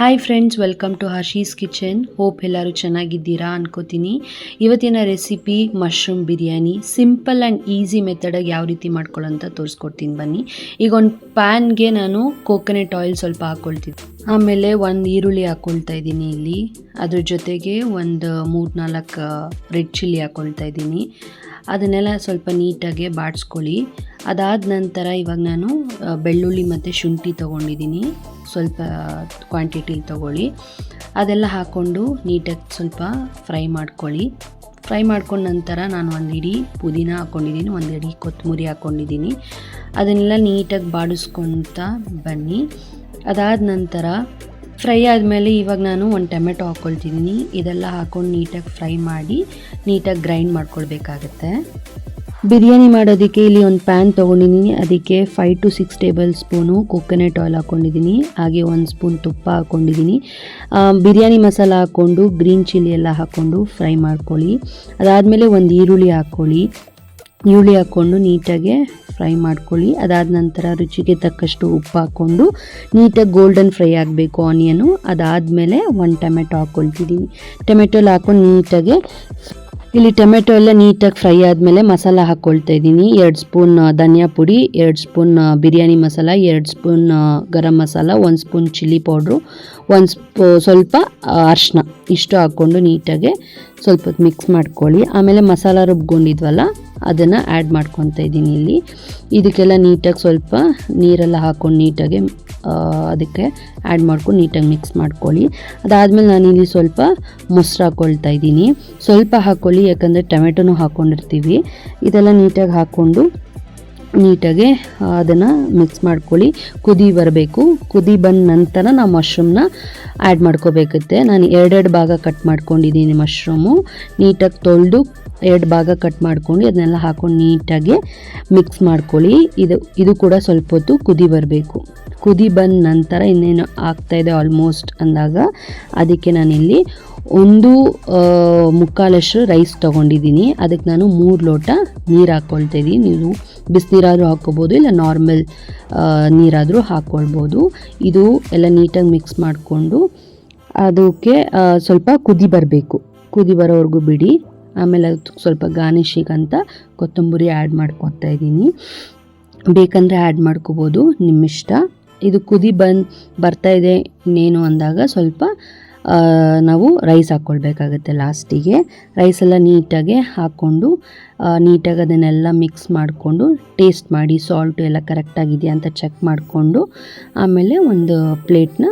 Hi friends welcome to Harshi's kitchen hope ಎಲ್ಲರೂ ಚೆನ್ನಾಗಿದ್ದೀರಾ ಅನ್ಕೋತೀನಿ. ಇವತ್ತಿನ recipe mushroom biryani. Simple and easy ಮೆಥಡಾಗಿ ಯಾವ ರೀತಿ ಮಾಡ್ಕೊಳ್ಳೋಂತ ತೋರಿಸ್ಕೊಡ್ತೀನಿ ಬನ್ನಿ. ಈಗ ಒಂದು ಪ್ಯಾನ್ಗೆ ನಾನು ಕೋಕೋನಟ್ ಆಯಿಲ್ ಸ್ವಲ್ಪ ಹಾಕ್ಕೊಳ್ತಿದ್ದೆ ಆಮೇಲೆ ಒಂದು ಈರುಳ್ಳಿ ಹಾಕ್ಕೊಳ್ತಾ ಇದ್ದೀನಿ ಇಲ್ಲಿ. ಅದ್ರ ಜೊತೆಗೆ ಒಂದು ಮೂರು ನಾಲ್ಕು ರೆಡ್ ಚಿಲ್ಲಿ ಹಾಕ್ಕೊಳ್ತಾ ಇದ್ದೀನಿ. ಅದನ್ನೆಲ್ಲ ಸ್ವಲ್ಪ ನೀಟಾಗಿ ಬಾಡಿಸ್ಕೊಳ್ಳಿ. ಅದಾದ ನಂತರ ಇವಾಗ ನಾನು ಬೆಳ್ಳುಳ್ಳಿ ಮತ್ತು ಶುಂಠಿ ತೊಗೊಂಡಿದ್ದೀನಿ. ಸ್ವಲ್ಪ ಕ್ವಾಂಟಿಟಿಲಿ ತೊಗೊಳ್ಳಿ. ಅದೆಲ್ಲ ಹಾಕ್ಕೊಂಡು ನೀಟಾಗಿ ಸ್ವಲ್ಪ ಫ್ರೈ ಮಾಡ್ಕೊಳ್ಳಿ. ಫ್ರೈ ಮಾಡ್ಕೊಂಡ ನಂತರ ನಾನು ಒಂದು ಇಡೀ ಪುದೀನ ಹಾಕ್ಕೊಂಡಿದ್ದೀನಿ ಒಂದು ಇಡೀ ಕೊತ್ತಂಬರಿ ಹಾಕ್ಕೊಂಡಿದ್ದೀನಿ ಅದನ್ನೆಲ್ಲ ನೀಟಾಗಿ ಬಾಡಿಸ್ಕೊಳ್ತಾ ಬನ್ನಿ. ಅದಾದ ನಂತರ ಫ್ರೈ ಆದಮೇಲೆ ಇವಾಗ ನಾನು ಒಂದು ಟೊಮೆಟೊ ಹಾಕ್ಕೊಳ್ತಿದ್ದೀನಿ. ಇದೆಲ್ಲ ಹಾಕ್ಕೊಂಡು ನೀಟಾಗಿ ಫ್ರೈ ಮಾಡಿ ನೀಟಾಗಿ ಗ್ರೈಂಡ್ ಮಾಡ್ಕೊಳ್ಬೇಕಾಗತ್ತೆ. ಬಿರಿಯಾನಿ ಮಾಡೋದಕ್ಕೆ ಇಲ್ಲಿ ಒಂದು ಪ್ಯಾನ್ ತೊಗೊಂಡಿದ್ದೀನಿ. ಅದಕ್ಕೆ five to six tablespoon coconut oil ಹಾಕ್ಕೊಂಡಿದ್ದೀನಿ. ಹಾಗೆ ಒಂದು ಸ್ಪೂನ್ ತುಪ್ಪ ಹಾಕ್ಕೊಂಡಿದ್ದೀನಿ. ಬಿರಿಯಾನಿ ಮಸಾಲ ಹಾಕ್ಕೊಂಡು ಗ್ರೀನ್ ಚಿಲ್ಲಿ ಎಲ್ಲ ಹಾಕ್ಕೊಂಡು ಫ್ರೈ ಮಾಡ್ಕೊಳ್ಳಿ. ಅದಾದಮೇಲೆ ಒಂದು ಈರುಳ್ಳಿ ಹಾಕ್ಕೊಳ್ಳಿ. ಈರುಳ್ಳಿ ಹಾಕ್ಕೊಂಡು ನೀಟಾಗಿ ಫ್ರೈ ಮಾಡ್ಕೊಳ್ಳಿ. ಅದಾದ ನಂತರ ರುಚಿಗೆ ತಕ್ಕಷ್ಟು ಉಪ್ಪು ಹಾಕ್ಕೊಂಡು ನೀಟಾಗಿ ಗೋಲ್ಡನ್ ಫ್ರೈ ಆಗಬೇಕು ಆನಿಯನು ಅದಾದಮೇಲೆ ಒಂದು ಟೊಮೆಟೊ ಹಾಕ್ಕೊಳ್ತಿದ್ದೀನಿ ಟೊಮೆಟೊಲ್ಲಿ ಹಾಕ್ಕೊಂಡು ನೀಟಾಗೆ ಇಲ್ಲಿ ಟೊಮೆಟೊ ಎಲ್ಲ ನೀಟಾಗಿ ಫ್ರೈ ಆದಮೇಲೆ ಮಸಾಲ ಹಾಕ್ಕೊಳ್ತಾ ಇದ್ದೀನಿ. ಎರಡು ಸ್ಪೂನ್ ಧನಿಯಾ ಪುಡಿ, ಎರಡು ಸ್ಪೂನ್ ಬಿರಿಯಾನಿ ಮಸಾಲ, ಎರಡು ಸ್ಪೂನ್ ಗರಂ ಮಸಾಲ, ಒಂದು ಸ್ಪೂನ್ ಚಿಲ್ಲಿ ಪೌಡ್ರು, ಒಂದು ಸ್ಪೂ, ಸ್ವಲ್ಪ ಅರಿಶಿನ ಇಷ್ಟು ಹಾಕ್ಕೊಂಡು ನೀಟಾಗೆ ಸ್ವಲ್ಪ ಮಿಕ್ಸ್ ಮಾಡ್ಕೊಳ್ಳಿ. ಆಮೇಲೆ ಮಸಾಲ ರುಬ್ಕೊಂಡಿದ್ವಲ್ಲ ಅದನ್ನು ಆ್ಯಡ್ ಮಾಡ್ಕೊತಾ ಇದ್ದೀನಿ ಇಲ್ಲಿ. ಇದಕ್ಕೆಲ್ಲ ನೀಟಾಗಿ ಸ್ವಲ್ಪ ನೀರೆಲ್ಲ ಹಾಕ್ಕೊಂಡು ನೀಟಾಗಿ ಅದಕ್ಕೆ ಆ್ಯಡ್ ಮಾಡ್ಕೊಂಡು ನೀಟಾಗಿ ಮಿಕ್ಸ್ ಮಾಡ್ಕೊಳ್ಳಿ. ಅದಾದಮೇಲೆ ನಾನಿಲ್ಲಿ ಸ್ವಲ್ಪ ಮೊಸರು ಹಾಕ್ಕೊಳ್ತಾ ಇದ್ದೀನಿ. ಸ್ವಲ್ಪ ಹಾಕ್ಕೊಳ್ಳಿ ಯಾಕಂದರೆ ಟೊಮೆಟೊನೂ ಹಾಕ್ಕೊಂಡಿರ್ತೀವಿ ಇದೆಲ್ಲ ನೀಟಾಗಿ ಹಾಕ್ಕೊಂಡು ನೀಟಾಗಿ ಅದನ್ನು ಮಿಕ್ಸ್ ಮಾಡ್ಕೊಳ್ಳಿ. ಕುದಿ ಬರಬೇಕು. ಕುದಿ ಬಂದ ನಂತರ ನಾವು ಮಶ್ರೂಮ್ನ ಆ್ಯಡ್ ಮಾಡ್ಕೋಬೇಕತ್ತೆ. ನಾನು ಎರಡೆರಡು ಭಾಗ ಕಟ್ ಮಾಡ್ಕೊಂಡಿದ್ದೀನಿ ಮಶ್ರೂಮು ನೀಟಾಗಿ ತೊಳೆದು ಎರಡು ಭಾಗ ಕಟ್ ಮಾಡ್ಕೊಂಡು ಅದನ್ನೆಲ್ಲ ಹಾಕೊಂಡು ನೀಟಾಗಿ ಮಿಕ್ಸ್ ಮಾಡ್ಕೊಳ್ಳಿ. ಇದು ಇದು ಕೂಡ ಸ್ವಲ್ಪ ಹೊತ್ತು ಕುದಿ ಬರಬೇಕು. ಕುದಿ ಬಂದ ನಂತರ ಇನ್ನೇನು ಆಗ್ತಾಯಿದೆ ಆಲ್ಮೋಸ್ಟ್ ಅಂದಾಗ ಅದಕ್ಕೆ ನಾನಿಲ್ಲಿ ಒಂದು ಮುಕ್ಕಾಲಷ್ಟು ರೈಸ್ ತೊಗೊಂಡಿದ್ದೀನಿ. ಅದಕ್ಕೆ ನಾನು ಮೂರು ಲೋಟ ನೀರು ಹಾಕ್ಕೊಳ್ತಾ ಇದ್ದೀನಿ. ನೀವು ಬಿಸಿನೀರಾದರೂ ಹಾಕ್ಕೋಬೋದು, ಇಲ್ಲ ನಾರ್ಮಲ್ ನೀರಾದರೂ ಹಾಕ್ಕೊಳ್ಬೋದು ಇದು ಎಲ್ಲ ನೀಟಾಗಿ ಮಿಕ್ಸ್ ಮಾಡಿಕೊಂಡು ಅದಕ್ಕೆ ಸ್ವಲ್ಪ ಕುದಿ ಬರಬೇಕು. ಕುದಿ ಬರೋವರೆಗೂ ಬಿಡಿ. ಆಮೇಲೆ ಅದಕ್ಕೆ ಸ್ವಲ್ಪ ಗಾರ್ನಿಷಿಗಂತ ಕೊತ್ತಂಬರಿ ಆ್ಯಡ್ ಮಾಡ್ಕೊತಾ ಇದ್ದೀನಿ. ಬೇಕಂದರೆ ಆ್ಯಡ್ ಮಾಡ್ಕೋಬೋದು ನಿಮ್ಮಿಷ್ಟ ಇದು ಕುದಿ ಬಂದು ಬರ್ತಾಯಿದೆ ಇನ್ನೇನು ಅಂದಾಗ ಸ್ವಲ್ಪ ನಾವು ರೈಸ್ ಹಾಕ್ಕೊಳ್ಬೇಕಾಗುತ್ತೆ ಲಾಸ್ಟಿಗೆ ರೈಸ್ ಎಲ್ಲ ನೀಟಾಗಿ ಹಾಕ್ಕೊಂಡು ನೀಟಾಗಿ ಅದನ್ನೆಲ್ಲ ಮಿಕ್ಸ್ ಮಾಡಿಕೊಂಡು ಟೇಸ್ಟ್ ಮಾಡಿ ಸಾಲ್ಟು ಎಲ್ಲ ಕರೆಕ್ಟಾಗಿದೆಯಾ ಅಂತ ಚೆಕ್ ಮಾಡಿಕೊಂಡು, ಆಮೇಲೆ ಒಂದು ಪ್ಲೇಟ್ನ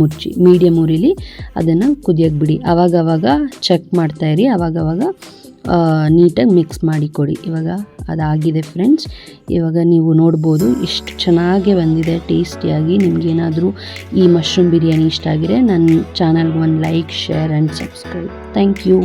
ಮುಚ್ಚಿ ಮೀಡಿಯಮ್ ಉರಿಲಿ ಅದನ್ನು ಕುದಿಯೋಕ್ಕೆ ಬಿಡಿ. ಆವಾಗವಾಗ ಚೆಕ್ ಮಾಡ್ತಾಯಿರಿ ಆವಾಗವಾಗ ನೀಟಾಗಿ ಮಿಕ್ಸ್ ಮಾಡಿ ಕೊಡಿ ಇವಾಗ ಅದಾಗಿದೆ ಫ್ರೆಂಡ್ಸ್ ಇವಾಗ ನೀವು ನೋಡ್ಬೋದು ಇಷ್ಟು ಚೆನ್ನಾಗೇ ಬಂದಿದೆ ಟೇಸ್ಟಿಯಾಗಿ ನಿಮಗೇನಾದರೂ ಈ ಮಶ್ರೂಮ್ ಬಿರಿಯಾನಿ ಇಷ್ಟ ಆಗಿದೆ ನನ್ನ ಚಾನಲ್ಗೆ ಒಂದು like share and subscribe thank you